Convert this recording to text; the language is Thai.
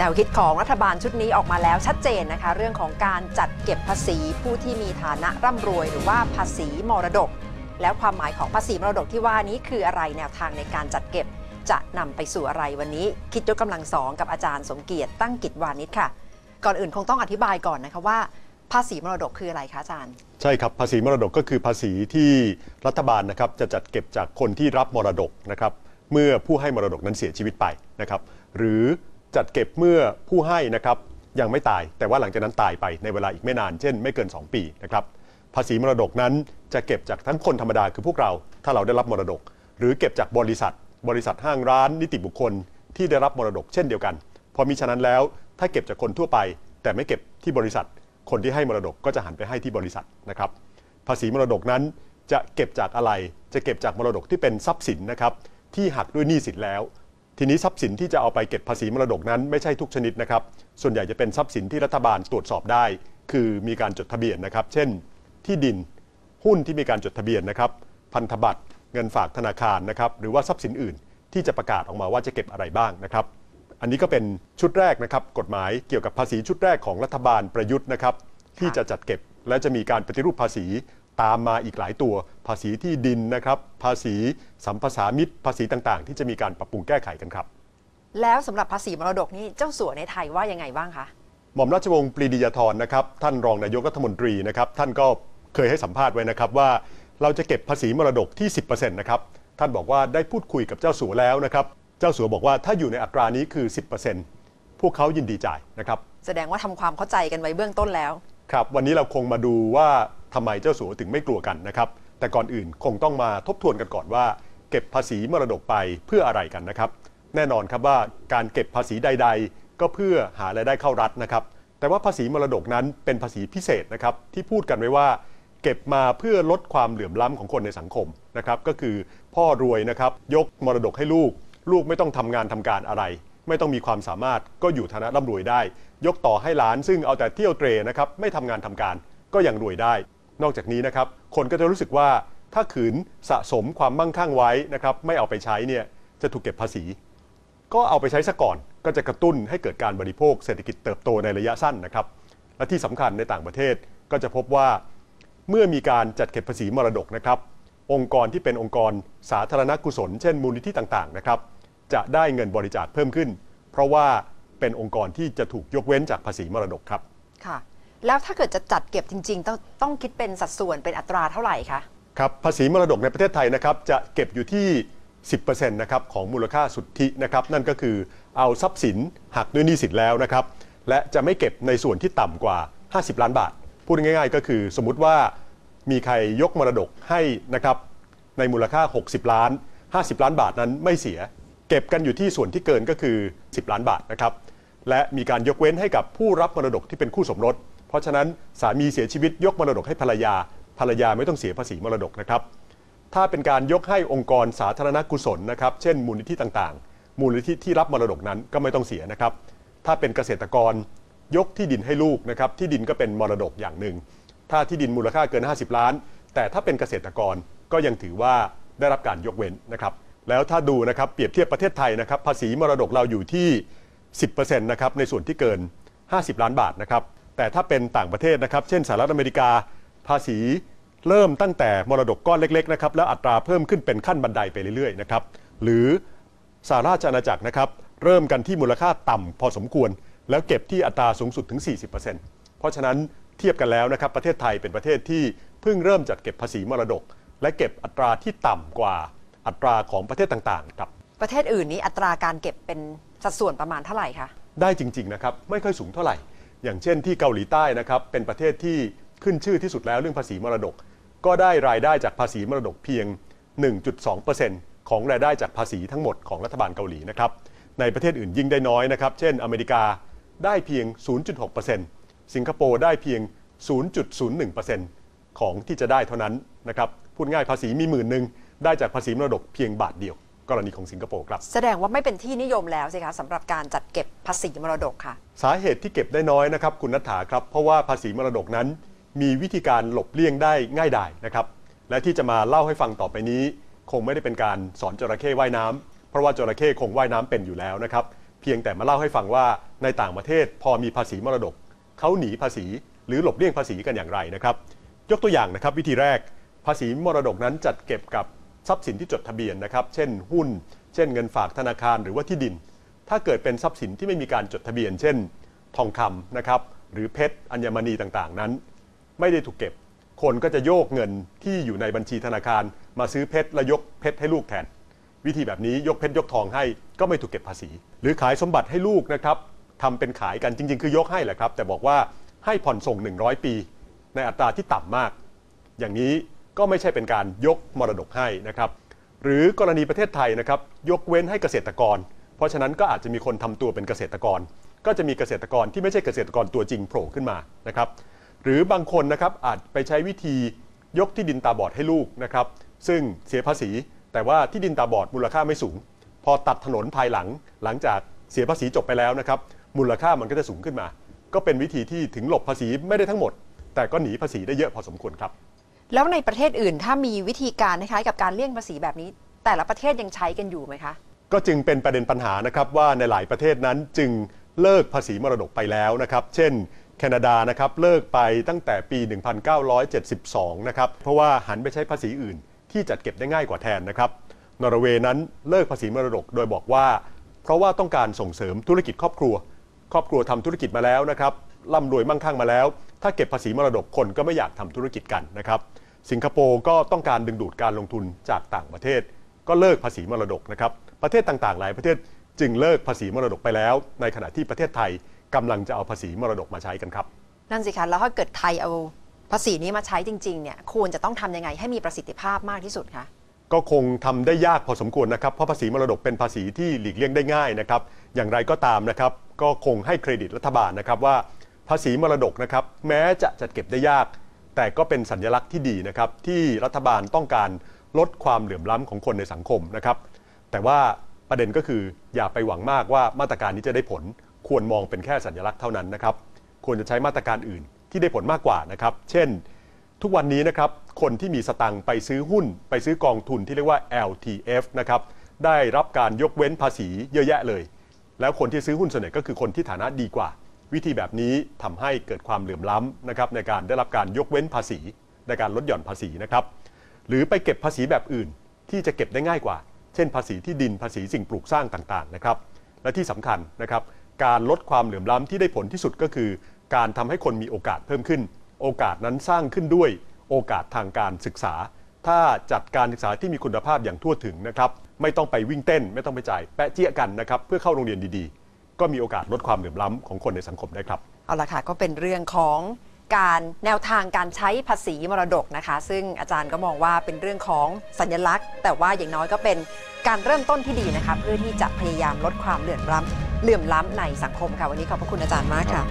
แนวคิดของรัฐบาลชุดนี้ออกมาแล้วชัดเจนนะคะ เรื่องของการจัดเก็บภาษีผู้ที่มีฐานะร่ำรวย หรือว่าภาษีมรดก แล้วความหมายของภาษีมรดกที่ว่านี้คืออะไรแนวทางในการจัดเก็บ จะนำไปสู่อะไรวันนี้ คิดยกกำลังสองกับอาจารย์สมเกียรติตั้งกิจวานิชค่ะ ก่อนอื่นคงต้องอธิบายก่อนนะคะว่า ภาษีมรดกคืออะไรคะอาจารย์ ใช่ครับภาษีมรดกก็คือภาษีที่รัฐบาลนะครับจะจัดเก็บจากคนที่รับมรดกนะครับเมื่อผู้ให้มรดกนั้นเสียชีวิตไปนะครับหรือ จัดเก็บเมื่อผู้ให้นะครับยังไม่ตาย แต่ว่าหลังจากนั้นตายไปในเวลาอีกไม่นาน เช่น ไม่เกิน 2 ปีนะครับภาษีมรดกนั้นจะเก็บจากทั้งคนธรรมดาคือพวกเรา ถ้าเราได้รับมรดก หรือเก็บจากบริษัท บริษัทห้างร้าน นิติบุคคลที่ได้รับมรดกเช่นเดียวกัน พอมีฉะนั้นแล้วถ้าเก็บจากคนทั่วไป แต่ไม่เก็บที่บริษัท คนที่ให้มรดกก็จะหันไปให้ที่บริษัทนะครับภาษีมรดกนั้นจะเก็บจากอะไร จะเก็บจากมรดกที่เป็นทรัพย์สินนะครับที่หักด้วยหนี้สินแล้ว ทีนี้ทรัพย์สินที่จะเอาไปเก็บภาษีมรดกนั้นไม่ใช่ทุกชนิดนะครับ ส่วนใหญ่จะเป็นทรัพย์สินที่รัฐบาลตรวจสอบได้ คือมีการจดทะเบียนนะครับ เช่น ที่ดินหุ้นที่มีการจดทะเบียนนะครับ พันธบัตรเงินฝากธนาคารนะครับ หรือว่าทรัพย์สินอื่น ที่จะประกาศออกมาว่าจะเก็บอะไรบ้างนะครับ อันนี้ก็เป็นชุดแรกนะครับ กฎหมายเกี่ยวกับภาษีชุดแรกของรัฐบาลประยุทธ์นะครับ ที่จะจัดเก็บและจะมีการปฏิรูปภาษี ตามมาอีกหลายตัว ภาษีที่ดินนะครับภาษีสัมปทามิตร ภาษีต่างๆ ที่จะมีการปรับปรุงแก้ไขกันครับ แล้วสำหรับภาษีมรดกนี่เจ้าสัวในไทยว่ายังไงบ้างคะหม่อมราชวงศ์ปรีดียาธรนะครับท่านรองนายกรัฐมนตรีนะครับท่านก็เคยให้สัมภาษณ์ไว้นะครับว่า เราจะเก็บภาษีมรดกที่ 10%นะครับท่านบอกว่าได้พูดคุยกับเจ้าสัวแล้วนะครับเจ้าสัวบอกว่าถ้าอยู่ในอัตรานี้คือ 10%พวกเขายินดีจ่ายนะครับแสดงว่าทำความเข้าใจกันไว้เบื้องต้นแล้วครับวันนี้เราคงมาดูว่า ทำไมเจ้าสัวถึงไม่กลัวกันนะครับ แต่ก่อนอื่นคงต้องมาทบทวนกันก่อนว่า เก็บภาษีมรดกไปเพื่ออะไรกันนะครับ แน่นอนครับว่าการเก็บภาษีใด ๆ ก็เพื่อหารายได้เข้ารัฐนะครับ แต่ว่าภาษีมรดกนั้นเป็นภาษีพิเศษนะครับที่พูดกันไว้ว่า เก็บมาเพื่อลดความเหลื่อมล้ำของคนในสังคมนะครับก็คือพ่อรวยนะครับยกมรดกให้ลูก ลูกไม่ต้องทำงานทำการอะไรไม่ต้องมีความสามารถก็อยู่ฐานะร่ำรวยได้ ยกต่อให้หลานซึ่งเอาแต่เที่ยวเตรนะครับ ไม่ทำงานทำการก็ยังรวยได้ นอกจากนี้นะครับคนก็จะรู้สึกว่าถ้าขืนสะสมความมั่งคั่งไว้นะครับไม่เอาไปใช้เนี่ยจะถูกเก็บภาษี ก็เอาไปใช้ซะก่อนก็จะกระตุ้นให้เกิดการบริโภคเศรษฐกิจเติบโตในระยะสั้นนะครับ และที่สำคัญในต่างประเทศก็จะพบว่าเมื่อมีการจัดเก็บภาษีมรดกนะครับ องค์กรที่เป็นองค์กรสาธารณกุศล เช่นมูลนิธิต่างๆนะครับ จะได้เงินบริจาคเพิ่มขึ้น เพราะว่าเป็นองค์กรที่จะถูกยกเว้นจากภาษีมรดกครับค่ะ แล้วถ้าเกิดจะจัดเก็บจริง ๆ ต้องต้องคิดเป็นสัดส่วนเป็นอัตราเท่าไหร่คะครับภาษีมรดกในประเทศไทยนะครับจะเก็บอยู่ที่ 10%นะครับของมูลค่าสุทธินะครับนั่นก็คือเอาทรัพย์สินหักด้วยหนี้สินแล้วนะครับและจะไม่เก็บในส่วนที่ต่ำกว่า 50 ล้านบาท พูดง่ายๆ ก็คือสมมุติว่ามีใครยกมรดกให้นะครับในมูลค่า 60 ล้าน 50 ล้านบาทนั้นไม่เสีย เก็บกันอยู่ที่ส่วนที่เกินก็คือ 10 ล้านบาทนะครับและมีการยกเว้นให้กับผู้รับมรดกที่เป็นคู่สมรส เพราะฉะนั้นสามีเสียชีวิตยกมรดกให้ภรรยา ภรรยาไม่ต้องเสียภาษีมรดกนะครับ ถ้าเป็นการยกให้องค์กรสาธารณกุศลนะครับ เช่น มูลนิธิต่างๆ มูลนิธิที่รับมรดกนั้นก็ไม่ต้องเสียนะครับ ถ้าเป็นเกษตรกรยกที่ดินให้ลูกนะครับ ที่ดินก็เป็นมรดกอย่างหนึ่ง ถ้าที่ดินมูลค่าเกิน 50 ล้าน แต่ถ้าเป็นเกษตรกรก็ยังถือว่าได้รับการยกเว้นนะครับ แล้วถ้าดูนะครับเปรียบเทียบประเทศไทยนะครับ ภาษีมรดกเราอยู่ที่ 10%นะครับในส่วนที่เกิน 50 ล้านบาทนะครับ แต่ถ้าเป็นต่างประเทศนะครับ เช่นสหรัฐอเมริกาภาษีเริ่มตั้งแต่มรดกก้อนเล็กๆนะครับแล้วอัตราเพิ่มขึ้นเป็นขั้นบันไดไปเรื่อยๆนะครับหรือสหราชอาณาจักรนะครับเริ่มกันที่มูลค่าต่ำพอสมควร แล้วเก็บที่อัตราสูงสุดถึง 40%เพราะฉะนั้นเทียบกันแล้วนะครับประเทศไทยเป็นประเทศที่เพิ่งเริ่มจัดเก็บภาษีมรดก และเก็บอัตราที่ต่ำกว่าอัตราของประเทศต่างๆครับประเทศอื่นนี้อัตราการเก็บเป็นสัดส่วนประมาณเท่าไหร่คะได้จริงๆนะครับไม่ค่อยสูงเท่าไหร่ อย่างเช่นที่เกาหลีใต้นะครับเป็นประเทศที่ขึ้นชื่อที่สุดแล้วเรื่องภาษีมรดก ก็ได้รายได้จากภาษีมรดกเพียง 1.2%ของรายได้จากภาษีทั้งหมดของรัฐบาลเกาหลีนะครับในประเทศอื่นยิ่งได้น้อยนะครับ เช่น อเมริกาได้เพียง 0.6%สิงคโปร์ได้เพียง 0.01%ของที่จะได้เท่านั้นนะครับพูดง่ายภาษีมีหมื่นหนึ่งได้จากภาษีมรดกเพียงบาทเดียว กรณีของสิงคโปร์ครับ แสดงว่าไม่เป็นที่นิยมแล้วสิคะสำหรับการจัดเก็บภาษีมรดกค่ะ สาเหตุที่เก็บได้น้อยนะครับคุณนัฐาครับ เพราะว่าภาษีมรดกนั้น มีวิธีการหลบเลี่ยงได้ง่ายดายนะครับและที่จะมาเล่าให้ฟังต่อไปนี้ คงไม่ได้เป็นการสอนจระเข้ว่ายน้ำเพราะว่าจระเข้คงว่ายน้ำเป็นอยู่แล้วนะครับเพียงแต่มาเล่าให้ฟังว่าในต่างประเทศพอมีภาษีมรดกเขาหนีภาษีหรือหลบเลี่ยงภาษีกันอย่างไรนะครับ ยกตัวอย่างนะครับวิธีแรก ภาษีมรดกนั้นจัดเก็บกับ ทรัพย์สินที่จดทะเบียนนะครับ เช่นหุ้น เช่นเงินฝากธนาคารหรือว่าที่ดิน ถ้าเกิดเป็นทรัพย์สินที่ไม่มีการจดทะเบียน เช่น ทองคำนะครับหรือเพชรอัญมณีต่างๆ นั้น ไม่ได้ถูกเก็บ คนก็จะโยกเงินที่อยู่ในบัญชีธนาคาร มาซื้อเพชรและยกเพชรให้ลูกแทน วิธีแบบนี้ยกเพชรยกทองให้ก็ไม่ถูกเก็บภาษี หรือขายสมบัติให้ลูกนะครับทำเป็นขายกันจริง ๆ คือยกให้แหละครับ แต่บอกว่าให้ผ่อนส่ง 100 ปี ในอัตราที่ต่ำมาก อย่างนี้ ก็ไม่ใช่เป็นการยกมรดกให้นะครับหรือกรณีประเทศไทยนะครับยกเว้นให้เกษตรกร เพราะฉะนั้นก็อาจจะมีคนทำตัวเป็นเกษตรกร ก็จะมีเกษตรกรที่ไม่ใช่เกษตรกรตัวจริงโผล่ขึ้นมานะครับหรือบางคนนะครับอาจไปใช้วิธียกที่ดินตาบอดให้ลูกนะครับซึ่งเสียภาษี แต่ว่าที่ดินตาบอดมูลค่าไม่สูง พอตัดถนนภายหลังหลังจากเสียภาษีจบไปแล้วนะครับมูลค่ามันก็จะสูงขึ้นมา ก็เป็นวิธีที่ถึงหลบภาษีไม่ได้ทั้งหมด แต่ก็หนีภาษีได้เยอะพอสมควรครับ แล้วในประเทศอื่นถ้ามีวิธีการคล้ายกับการเลี่ยงภาษีแบบนี้ แต่ละประเทศยังใช้กันอยู่ไหมคะ ก็จึงเป็นประเด็นปัญหานะครับว่าในหลายประเทศนั้นจึงเลิกภาษีมรดกไปแล้วนะครับ เช่น แคนาดานะครับเลิกไปตั้งแต่ปี 1972 นะครับ เพราะว่าหันไปใช้ภาษีอื่น ที่จัดเก็บได้ง่ายกว่าแทนนะครับนอร์เวย์นั้นเลิกภาษีมรดกโดยบอกว่า เพราะว่าต้องการส่งเสริมธุรกิจครอบครัว ครอบครัวทำธุรกิจมาแล้วนะครับ ร่ำรวยมั่งคั่งมาแล้ว ถ้าเก็บภาษีมรดกคนก็ไม่อยากทำธุรกิจกันนะครับสิงคโปร์ก็ต้องการดึงดูดการลงทุนจากต่างประเทศ ก็เลิกภาษีมรดกนะครับประเทศต่างๆ หลายประเทศจึงเลิกภาษีมรดกไปแล้ว ในขณะที่ประเทศไทยกำลังจะเอาภาษีมรดกมาใช้กันครับ นั่นสิคะแล้วถ้าเกิดไทยเอาภาษีนี้มาใช้จริงๆเนี่ยควรจะต้องทำยังไงให้มีประสิทธิภาพมากที่สุดคะก็คงทำได้ยากพอสมควรนะครับเพราะภาษีมรดกเป็นภาษีที่หลีกเลี่ยงได้ง่ายนะครับอย่างไรก็ตามนะครับก็คงให้เครดิตรัฐบาลนะครับว่า ภาษีมรดกนะครับแม้จะจัดเก็บได้ยาก แต่ก็เป็นสัญลักษณ์ที่ดีนะครับที่รัฐบาลต้องการลดความเหลื่อมล้ำของคนในสังคมนะครับ แต่ว่าประเด็นก็คืออย่าไปหวังมากว่ามาตรการนี้จะได้ผล ควรมองเป็นแค่สัญลักษณ์เท่านั้นนะครับ ควรจะใช้มาตรการอื่นที่ได้ผลมากกว่านะครับ เช่น ทุกวันนี้นะครับคนที่มีสตังค์ไปซื้อหุ้น ไปซื้อกองทุนที่เรียกว่า LTF นะครับได้รับการยกเว้นภาษีเยอะแยะเลย แล้วคนที่ซื้อหุ้นส่วนใหญ่ก็คือคนที่ฐานะดีกว่า วิธีแบบนี้ทำให้เกิดความเหลื่อมล้ำนะครับในการได้รับการยกเว้นภาษีในการลดหย่อนภาษีนะครับ หรือไปเก็บภาษีแบบอื่นที่จะเก็บได้ง่ายกว่า เช่น ภาษีที่ดินภาษีสิ่งปลูกสร้างต่างๆนะครับ และที่สำคัญนะครับ การลดความเหลื่อมล้ำที่ได้ผลที่สุดก็คือ การทำให้คนมีโอกาสเพิ่มขึ้น โอกาสนั้นสร้างขึ้นด้วยโอกาสทางการศึกษา ถ้าจัดการศึกษาที่มีคุณภาพอย่างทั่วถึงนะครับ ไม่ต้องไปวิ่งเต้น ไม่ต้องไปจ่ายแปะเจี้ยกันนะครับเพื่อเข้าโรงเรียนดีๆ ก็มีโอกาสลดความเหลื่อมล้ำของคนในสังคมได้ครับ เอาละค่ะก็เป็นเรื่องของการแนวทางการใช้ภาษีมรดกนะคะ ซึ่งอาจารย์ก็มองว่าเป็นเรื่องของสัญลักษณ์ แต่ว่าอย่างน้อยก็เป็นการเริ่มต้นที่ดีนะคะ เพื่อที่จะพยายามลดความเหลื่อมล้ำเหลื่อมล้ำในสังคมค่ะ วันนี้ขอบพระคุณอาจารย์มากค่ะ